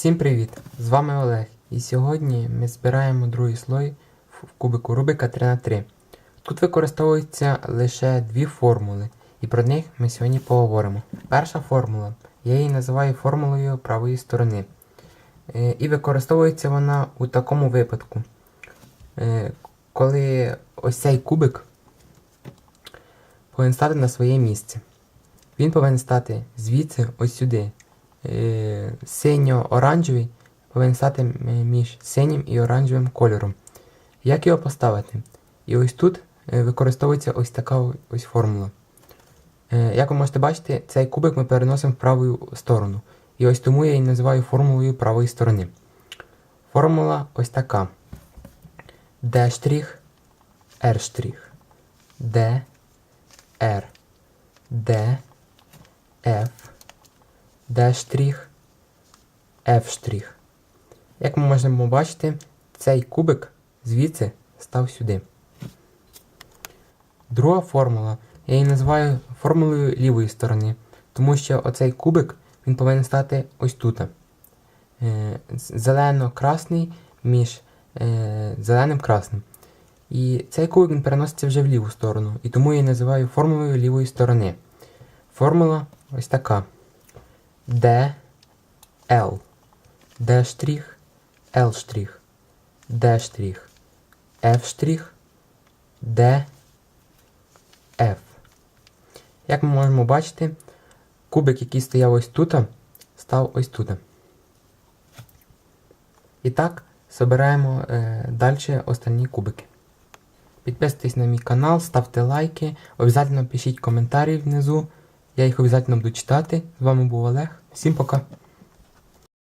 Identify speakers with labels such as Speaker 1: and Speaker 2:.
Speaker 1: Всім привіт! З вами Олег. І сьогодні ми збираємо другий слой в кубику Рубика 3х3. Тут використовуються лише дві формули, і про них ми сьогодні поговоримо. Перша формула, я її називаю формулою правої сторони. Е, І використовується вона у такому випадку, Е, коли ось цей кубик повинен стати на своє місце. Він повинен стати звідси ось сюди. Е, Синьо-оранжевий повинен стати між синім і оранжевим кольором. Як його поставити? І ось тут е, використовується ось така ось формула. Е, Як ви можете бачити, цей кубик ми переносимо в праву сторону. І ось тому я її називаю формулою правої сторони. Формула ось така. D R D, R, D, F, D F. Як ми можемо бачити, цей кубик звідси став сюди. Друга формула, я її називаю формулою лівої сторони, тому що оцей кубик він повинен стати ось тут. Е, Зелено-красний між е, зеленим красним. І цей кубик він переноситься вже в ліву сторону, і тому я її називаю формулою лівої сторони. Формула ось така. D, L, D штрих, L штрих, D штрих, F штрих, D, F. Як ми можемо бачити, кубик, який стояв ось тут, став ось тут. І так, збираємо е, далі останні кубики. Підписуйтесь на мій канал, ставте лайки, обов'язково пишіть коментарі внизу. Я їх обов'язково буду читати. З вами був Олег. Всім пока!